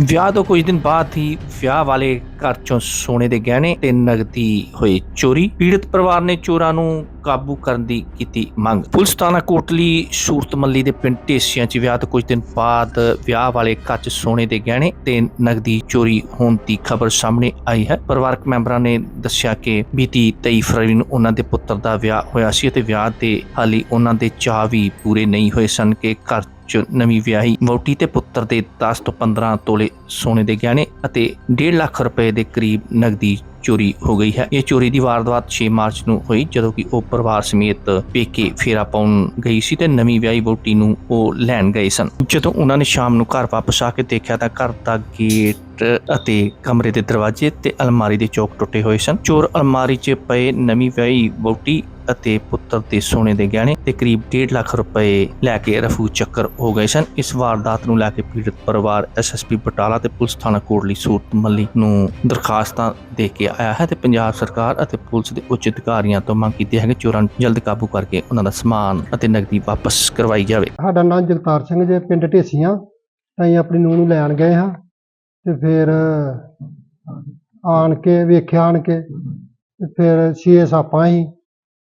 ਵਿਆਹ ਤੋਂ ਕੁਝ ਦਿਨ ਬਾਅਦ ਹੀ ਵਿਆਹ ਵਾਲੇ ਘਰ ਚੋਂ ਸੋਨੇ ਦੇ ਗਹਿਣੇ ਤੇ ਨਗਦੀ ਹੋਏ ਚੋਰੀ। ਪੀੜਤ ਪਰਿਵਾਰ ਨੇ ਚੋਰਾਂ ਨੂੰ ਕਾਬੂ ਕਰਨ ਦੀ ਕੀਤੀ ਮੰਗ। ਪੁਲਿਸ ਥਾਣਾ ਕੋਟਲੀ, ਸੂਰਤ ਦੇ ਪਿੰਡ ਢੇਸੀਆਂ 'ਚ ਵਿਆਹ ਤੋਂ ਕੁਝ ਦਿਨ ਬਾਅਦ ਵਿਆਹ ਵਾਲੇ ਘਰ 'ਚ ਸੋਨੇ ਦੇ ਗਹਿਣੇ ਤੇ ਨਗਦੀ ਚੋਰੀ ਹੋਣ ਦੀ ਖਬਰ ਸਾਹਮਣੇ ਆਈ ਹੈ। ਪਰਿਵਾਰਕ ਮੈਂਬਰਾਂ ਨੇ ਦੱਸਿਆ ਕਿ ਬੀਤੀ 23 ਫਰਵਰੀ ਨੂੰ ਉਹਨਾਂ ਦੇ ਪੁੱਤਰ ਦਾ ਵਿਆਹ ਹੋਇਆ ਸੀ ਅਤੇ ਵਿਆਹ ਤੇ ਹਾਲੀ ਉਹਨਾਂ ਦੇ ਚਾਅ ਵੀ ਪੂਰੇ ਨਹੀਂ ਹੋਏ ਸਨ ਕਿ ਘਰ ਚ ਨਵੀਂ ਵਿਆਹੀ ਵਹੁਟੀ ਤੇ ਪੁੱਤਰ ਦੇ 10 ਤੋਂ 15 ਤੋਲੇ ਸੋਨੇ ਦੇ ਗਹਿਣੇ ਅਤੇ 1.5 ਲੱਖ ਰੁਪਏ ਦੇ ਕਰੀਬ ਨਗਦੀ ਚੋਰੀ ਹੋ ਗਈ ਹੈ। ਇਹ ਚੋਰੀ ਦੀ ਵਾਰਦਾਤ 6 ਮਾਰਚ ਨੂੰ ਹੋਈ ਜਦੋਂ ਕਿ ਉਹ ਪਰਿਵਾਰ ਸਮੇਤ ਪੇਕੇ ਫੇਰਾ ਪਾਉਣ ਗਈ ਸੀ ਤੇ ਨਵੀਂ ਵਿਆਹੀ ਵਹੁਟੀ ਨੂੰ ਉਹ ਲੈਣ ਗਏ ਸਨ। ਜਦੋਂ ਉਹਨਾਂ ਨੇ ਸ਼ਾਮ ਨੂੰ ਘਰ ਵਾਪਸ ਆ ਕੇ ਦੇਖਿਆ ਤਾਂ ਘਰ ਦਾ ਗੇਟ ਅਤੇ ਕਮਰੇ ਦੇ ਦਰਵਾਜ਼ੇ ਤੇ ਅਲਮਾਰੀ ਦੇ ਚੌਕ ਟੁੱਟੇ ਹੋਏ ਸਨ। ਚੋਰ ਅਲਮਾਰੀ 'ਚ ਪਏ ਨਵੀਂ ਵਿਆਹੀ ਵਹੁਟੀ ਅਤੇ ਪੁੱਤਰ ਦੇ ਸੋਨੇ ਦੇ ਗਹਿਣੇ ਤੇ ਕਰੀਬ 1.5 ਲੱਖ ਰੁਪਏ ਲੈ ਕੇ ਰਫੂ ਚੱਕਰ ਹੋ ਗਏ ਸਨ। ਇਸ ਵਾਰਦਾਤ ਨੂੰ ਲੈ ਕੇ ਪੀੜਤ ਪਰਿਵਾਰ ਐਸਐਸਪੀ ਬਟਾਲਾ ਤੇ ਪੁਲਿਸ ਥਾਣਾ ਕੋਟਲੀ ਸੂਰਤ ਮੱਲੀ ਨੂੰ ਦਰਖਾਸਤਾਂ ਦੇ ਕੇ ਆਇਆ ਹੈ ਤੇ ਪੰਜਾਬ ਸਰਕਾਰ ਅਤੇ ਪੁਲਿਸ ਦੇ ਉੱਚ ਅਧਿਕਾਰੀਆਂ ਤੋਂ ਮੰਗ ਕੀਤੀ ਹੈ ਕਿ ਚੋਰਾਂ ਨੂੰ ਜਲਦ ਕਾਬੂ ਕਰਕੇ ਉਹਨਾਂ ਦਾ ਸਮਾਨ ਅਤੇ ਨਕਦੀ ਵਾਪਸ ਕਰਵਾਈ ਜਾਵੇ। ਸਾਡਾ ਨਾਮ ਜਗਤਾਰ ਸਿੰਘ ਜੇ, ਪਿੰਡ ਢੇਸੀਆਂ। ਅਸੀਂ ਆਪਣੀ ਨੂੰਹ ਨੂੰ ਲੈਣ ਗਏ ਹਾਂ ਤੇ ਫਿਰ ਆਣ ਕੇ, ਵੇਖਿਆ ਆਣ ਕੇ ਤੇ ਫਿਰ ਛੇ ਸਾਪਾਂ ਹੀ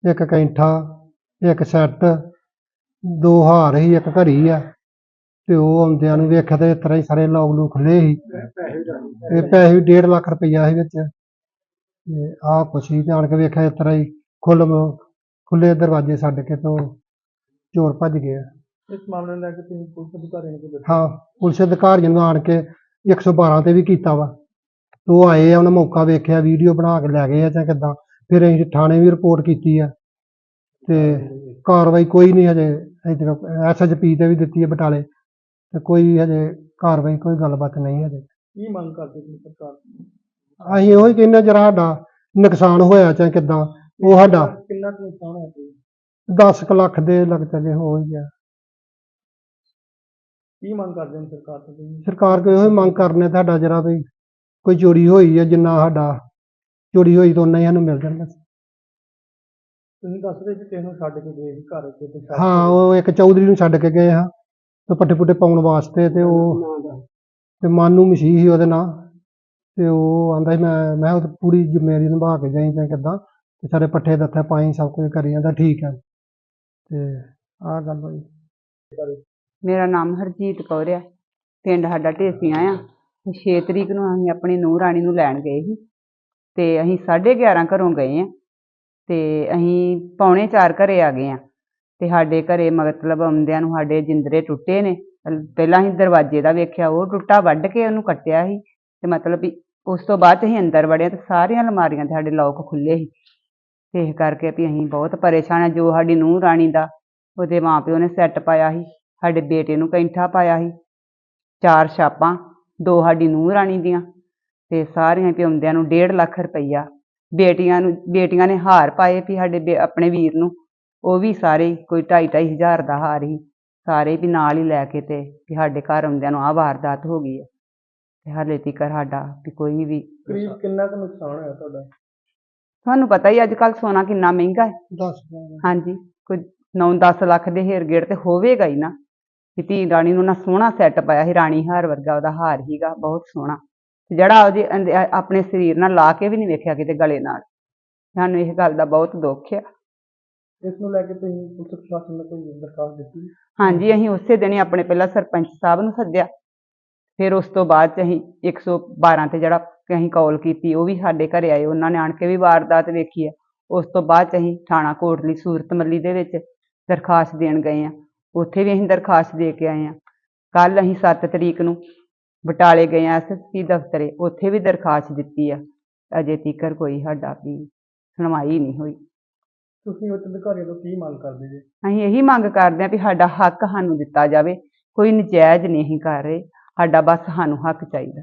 ਇੱਕ ਕੈਂਠਾ ਇੱਕ ਸੈੱਟ ਦੋ ਹਾਰ ਸੀ ਇੱਕ ਘੜੀ ਆ। ਤੇ ਉਹ ਆਉਂਦਿਆਂ ਨੂੰ ਵੇਖਿਆ ਤੇ ਇਸ ਤਰ੍ਹਾਂ ਹੀ ਸਾਰੇ ਲੋਕ ਨੂੰ ਖੁੱਲੇ ਸੀ। ਤੇ ਪੈਸੇ ਵੀ 1.5 ਲੱਖ ਰੁਪਈਆ ਸੀ ਵਿੱਚ। ਤੇ ਆਹ ਕੁਛ ਤੇ ਆਣ ਕੇ ਵੇਖਿਆ ਇਸ ਤਰ੍ਹਾਂ ਹੀ ਖੁੱਲ ਖੁੱਲੇ ਦਰਵਾਜ਼ੇ ਛੱਡ ਕੇ ਤੋਂ ਚੋਰ ਭੱਜ ਗਏ ਆ ਇਸ ਮਾਮਲੇ ਨੂੰ ਲੈ ਕੇ ਤੁਸੀਂ ਪੁਲਿਸ ਅਧਿਕਾਰੀਆਂ ਨੂੰ ਕੀ ਦੱਸਿਆ? ਹਾਂ ਪੁਲਿਸ ਅਧਿਕਾਰੀਆਂ ਨੂੰ ਆਣ ਕੇ 112 ਤੇ ਵੀ ਕੀਤਾ ਵਾ। ਤੇ ਉਹ ਆਏ ਆ ਉਹਨਾਂ ਮੌਕਾ ਵੇਖਿਆ ਵੀਡੀਓ ਬਣਾ ਕੇ ਲੈ ਗਏ ਆ ਜਾਂ ਕਿੱਦਾਂ। ਫਿਰ ਅਸੀਂ ਥਾਣੇ ਵੀ ਰਿਪੋਰਟ ਕੀਤੀ ਆ। ਤੇ ਕਾਰਵਾਈ ਕੋਈ ਨਹੀਂ ਹਜੇ ਐਸਐਚਪੀ ਤੇ ਵੀ ਦਿੱਤੀ ਹੈ ਬਟਾਲੇ। ਤੇ ਕੋਈ ਹਜੇ ਕਾਰਵਾਈ ਕੋਈ ਗੱਲਬਾਤ ਨਹੀਂ ਹਜੇ। ਕੀ ਮੰਗ ਕਰਦੇ ਤੁਸੀਂ ਸਰਕਾਰ ਤੋਂ? ਅਸੀਂ ਉਹੀ ਕਹਿੰਦੇ ਜਰਾ ਸਾਡਾ ਨੁਕਸਾਨ ਹੋਇਆ ਚਾਹੇ ਕਿੱਦਾਂ ਉਹ ਸਾਡਾ ਕਿੰਨਾ ਕੁ ਨੁਕਸਾਨ ਹੋਇਆ ਜੀ 10 ਕੁ ਲੱਖ ਦੇ ਲੱਗ ਚੱਲੇ ਹੋ ਹੀ ਗਿਆ। ਕੀ ਮੰਗ ਕਰਦੇ ਨੇ ਸਰਕਾਰ ਤੋਂ ਤੁਸੀਂ? ਸਰਕਾਰ ਕੋਲ ਇਹੋ ਹੀ ਮੰਗ ਕਰਨੇ ਤੁਹਾਡਾ ਜਰਾ ਵੀ ਕੋਈ ਚੋਰੀ ਹੋਈ ਹੈ ਜਿੰਨਾ ਸਾਡਾ ਚੋਰੀ ਹੋਈ ਤਾਂ ਉਨਾ ਹੀ ਸਾਨੂੰ ਮਿਲ ਜਾਂਦਾ ਤੁਸੀਂ ਦੱਸਦੇ ਸੀ ਕਿਸੇ ਨੂੰ ਛੱਡ ਕੇ ਗਏ ਸੀ ਘਰ ਤੇ ਤੇ ਛੱਡ ਹਾਂ ਉਹ ਇੱਕ ਚੌਧਰੀ ਨੂੰ ਛੱਡ ਕੇ ਗਏ ਹਾਂ। ਤੇ ਪੱਠੇ ਪੁੱਠੇ ਪਾਉਣ ਵਾਸਤੇ ਤੇ ਉਹ ਤੇ ਮਾਨੂ ਮਸੀਹ ਸੀ ਉਹਦੇ ਨਾਂ। ਤੇ ਉਹ ਆਂਦਾ ਸੀ ਮੈਂ ਮੈਂ ਉਹ ਪੂਰੀ ਜ਼ਿੰਮੇਵਾਰੀ ਨਿਭਾ ਕੇ ਜਾਈ ਜਾਂ ਕਿੱਦਾਂ। ਤੇ ਸਾਰੇ ਪੱਠੇ ਦੱਥੇ ਪਾਈ ਸਭ ਕੁਝ ਕਰੀ ਜਾਂਦਾ ਠੀਕ ਹੈ। ਤੇ ਆਹ ਗੱਲ ਹੋਈ। ਮੇਰਾ ਨਾਮ ਹਰਜੀਤ ਕੌਰ ਆ। ਪਿੰਡ ਸਾਡਾ ਢੇਸੀਆਂ ਆ। ਤੇ 6 ਤਰੀਕ ਨੂੰ ਅਸੀਂ ਆਪਣੀ ਨੂੰਹ ਰਾਣੀ ਨੂੰ ਲੈਣ ਗਏ ਸੀ। ਤੇ ਅਸੀਂ 11:30 ਘਰੋਂ ਗਏ ਆ। ਤੇ ਅਸੀਂ ਪੌਣੇ 4 ਘਰੇ ਆ ਗਏ ਆ ਤੇ ਸਾਡੇ ਘਰੇ ਮਤਲਬ ਆਉਂਦਿਆਂ ਨੂੰ ਸਾਡੇ ਜਿੰਦਰੇ ਟੁੱਟੇ ਨੇ। ਪਹਿਲਾਂ ਅਸੀਂ ਦਰਵਾਜ਼ੇ ਦਾ ਵੇਖਿਆ, ਉਹ ਟੁੱਟਾ ਵੱਢ ਕੇ ਉਹਨੂੰ ਕੱਟਿਆ ਸੀ। ਤੇ ਮਤਲਬ ਵੀ ਉਸ ਤੋਂ ਬਾਅਦ 'ਚ ਅਸੀਂ ਅੰਦਰ ਵੜਿਆ ਤੇ ਸਾਰੀਆਂ ਅਲਮਾਰੀਆਂ ਤੇ ਸਾਡੇ ਲੋਕ ਖੁੱਲੇ ਸੀ। ਤੇ ਇਸ ਕਰਕੇ ਵੀ ਅਸੀਂ ਬਹੁਤ ਪਰੇਸ਼ਾਨ ਆ ਜੋ ਸਾਡੀ ਨੂੰਹ ਰਾਣੀ ਦਾ ਉਹਦੇ ਮਾਪਿਓ ਨੇ ਸੈੱਟ ਪਾਇਆ ਸੀ, ਸਾਡੇ ਬੇਟੇ ਨੂੰ ਕੈਂਠਾ ਪਾਇਆ ਸੀ। ਚਾਰ ਛਾਪਾਂ, ਦੋ ਸਾਡੀ ਨੂੰਹ ਰਾਣੀ ਦੀਆਂ ਤੇ ਸਾਰੀਆਂ ਪਿਉਂਦਿਆਂ ਨੂੰ 1.5 ਲੱਖ ਰੁਪਈਆ ਬੇਟੀਆਂ ਨੂੰ ਬੇਟੀਆਂ ਨੇ ਹਾਰ ਪਾਏ ਵੀ ਸਾਡੇ ਬੇ- ਆਪਣੇ ਵੀਰ ਨੂੰ। ਉਹ ਵੀ ਸਾਰੇ ਹੀ ਕੋਈ 2.5 ਹਜ਼ਾਰ ਦਾ ਹਾਰ ਹੀ ਸਾਰੇ ਵੀ ਨਾਲ ਹੀ ਲੈ ਕੇ ਤੇ ਵੀ ਸਾਡੇ ਘਰ ਆਉਂਦਿਆਂ ਨੂੰ ਆਹ ਵਾਰਦਾਤ ਹੋ ਗਈ ਹੈ ਤੇ ਹਾਲੇ ਤੀਕ ਸਾਡਾ ਵੀ ਕੋਈ ਵੀ ਕਰੀਬ ਕਿੰਨਾ ਕੁ ਨੁਕਸਾਨ ਹੋਇਆ ਤੁਹਾਡਾ? ਤੁਹਾਨੂੰ ਪਤਾ ਹੀ ਅੱਜ ਕੱਲ ਸੋਨਾ ਕਿੰਨਾ ਮਹਿੰਗਾ ਹੈ। 10 ਹਾਂਜੀ ਕੋਈ 9-10 ਲੱਖ ਦੇ ਹੇਰ ਗੇੜ ਤੇ ਹੋਵੇਗਾ ਹੀ ਨਾ। ਕਿ ਧੀ ਰਾਣੀ ਨੂੰ ਨਾ ਸੋਹਣਾ ਸੈੱਟ ਪਾਇਆ ਸੀ ਰਾਣੀ ਹਾਰ ਵਰਗਾ ਉਹਦਾ ਹਾਰ ਹੀਗਾ ਬਹੁਤ ਸੋਹਣਾ। ਜਿਹੜਾ ਉਹਦੇ ਆਪਣੇ ਸਰੀਰ ਨਾਲ ਲਾ ਕੇ ਵੀ ਨਹੀਂ ਵੇਖਿਆ ਕਿਤੇ ਗਲੇ ਨਾਲ। ਸਾਨੂੰ ਇਸ ਗੱਲ ਦਾ ਬਹੁਤ ਦੁੱਖ ਆ। ਇਸ ਨੂੰ ਲੈ ਕੇ ਤੁਸੀਂ ਪੁਲਿਸ ਪ੍ਰਸ਼ਾਸਨ ਨੂੰ ਕੋਈ ਦਰਖਾਸਤ ਦਿੱਤੀ? ਹਾਂਜੀ ਅਸੀਂ ਉਸੇ ਦਿਨ ਹੀ ਆਪਣੇ ਪਹਿਲਾਂ ਸਰਪੰਚ ਸਾਹਿਬ ਨੂੰ ਸੱਦਿਆ। ਫਿਰ ਉਸ ਤੋਂ ਬਾਅਦ ਚ ਅਸੀਂ 112 ਤੇ ਜਿਹੜਾ ਅਸੀਂ ਕਾਲ ਕੀਤੀ ਉਹ ਵੀ ਸਾਡੇ ਘਰੇ ਆਏ। ਉਹਨਾਂ ਨੇ ਆਣ ਕੇ ਵੀ ਵਾਰਦਾਤ ਵੇਖੀ ਹੈ ਉਸ ਤੋਂ ਬਾਅਦ ਚ ਅਸੀਂ ਥਾਣਾ ਕੋਟਲੀ ਸੂਰਤ ਮੱਲੀ ਦੇ ਵਿੱਚ ਦਰਖਾਸਤ ਦੇਣ ਗਏ ਆ। ਉੱਥੇ ਵੀ ਅਸੀਂ ਦਰਖਾਸਤ ਦੇ ਕੇ ਆਏ ਆ। ਕੱਲ ਅਸੀਂ 7 ਤਰੀਕ ਨੂੰ ਬਟਾਲੇ ਗਏ ਆ ਐਸਐਸਪੀ ਦਫ਼ਤਰੇ ਉੱਥੇ ਵੀ ਦਰਖਾਸਤ ਦਿੱਤੀ ਆ। ਅਜੇ ਤੀਕਰ ਕੋਈ ਸਾਡਾ ਵੀ ਸੁਣਵਾਈ ਨਹੀਂ ਹੋਈ। ਤੁਸੀਂ ਉੱਚ ਅਧਿਕਾਰੀਆਂ ਤੋਂ ਕੀ ਮੰਗ ਕਰਦੇ ਜੀ? ਅਸੀਂ ਇਹੀ ਮੰਗ ਕਰਦੇ ਹਾਂ ਵੀ ਸਾਡਾ ਹੱਕ ਸਾਨੂੰ ਦਿੱਤਾ ਜਾਵੇ। ਕੋਈ ਨਜਾਇਜ਼ ਨਹੀਂ ਕਰ ਰਹੇ। ਸਾਡਾ ਬਸ ਸਾਨੂੰ ਹੱਕ ਚਾਹੀਦਾ।